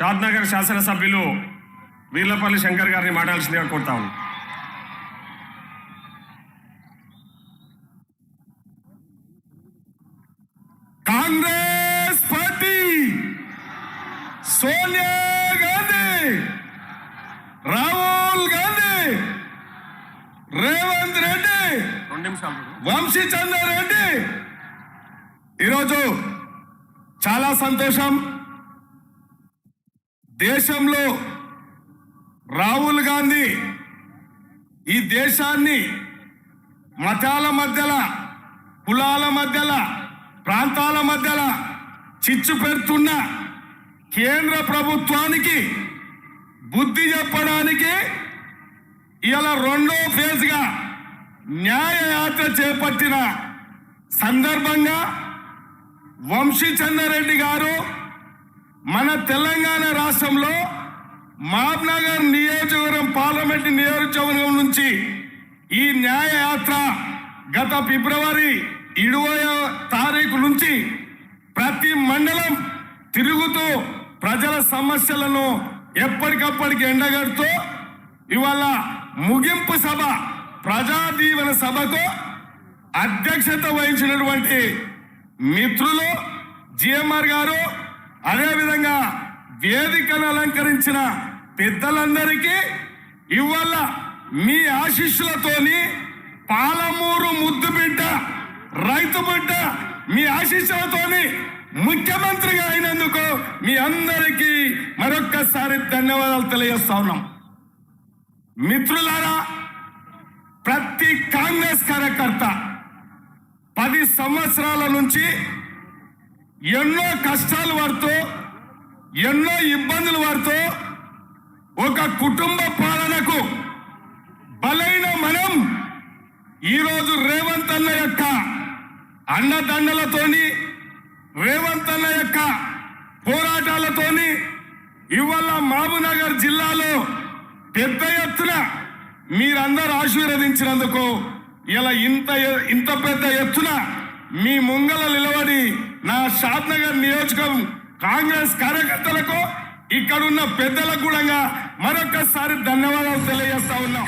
షాద్నగర్ శాసనసభ్యులు వీర్లపల్లి శంకర్ గారిని మాట్లాడాల్సిందిగా కోరుతా ఉన్నాను కాంగ్రెస్ పార్టీ సోనియా గాంధీ రాహుల్ గాంధీ రేవంత్ రెడ్డి వంశీ రెడ్డి. ఈరోజు చాలా సంతోషం. దేశంలో రాహుల్ గాంధీ ఈ దేశాన్ని మతాల మధ్యల కులాల మధ్యల ప్రాంతాల మధ్యల చిచ్చు పెడుతున్న కేంద్ర ప్రభుత్వానికి బుద్ధి చెప్పడానికి ఇలా రెండో ఫేజ్గా న్యాయయాత్ర చేపట్టిన సందర్భంగా వంశీచందరెడ్డి గారు మన తెలంగాణ రాష్ట్రంలో మహబ్నగర్ నియోజకవర్గం పార్లమెంట్ నియోజకవర్గం నుంచి ఈ న్యాయయాత్ర గత ఫిబ్రవరి ఇరవై తారీఖు నుంచి ప్రతి మండలం తిరుగుతూ ప్రజల సమస్యలను ఎప్పటికప్పటికి ఎండగడుతూ ఇవాళ ముగింపు సభ ప్రజాదీవన సభకు అధ్యక్షత వహించినటువంటి మిత్రులు జిఎంఆర్ గారు అదేవిధంగా వేదికను అలంకరించిన పెద్దలందరికీ ఇవాళ మీ ఆశీస్సులతోని పాలమూరు ముద్దు బిడ్డ రైతు బిడ్డ మీ ఆశీస్సులతోని ముఖ్యమంత్రిగా అయినందుకు మీ అందరికీ మరొక్కసారి ధన్యవాదాలు తెలియజేస్తా ఉన్నాం. మిత్రులారా ప్రతి కాంగ్రెస్ కార్యకర్త పది సంవత్సరాల నుంచి ఎన్నో కష్టాలు పడుతూ ఎన్నో ఇబ్బందులు పడుతూ ఒక కుటుంబ పాలనకు బలైన మనం ఈరోజు రేవంత్ అన్న యొక్క అండదండలతోని రేవంత్ అన్న యొక్క పోరాటాలతోని ఇవాళ మహబూనగర్ జిల్లాలో పెద్ద ఎత్తున మీరందరూ ఆశీర్వదించినందుకు ఇలా ఇంత ఇంత పెద్ద ఎత్తున మీ ముంగల నిలబడి నా షాద్నగర్ నియోజకవర్గం కాంగ్రెస్ కార్యకర్తలకు ఇక్కడున్న పెద్దలకు కూడా మరొకసారి ధన్యవాదాలు తెలియజేస్తా ఉన్నాం.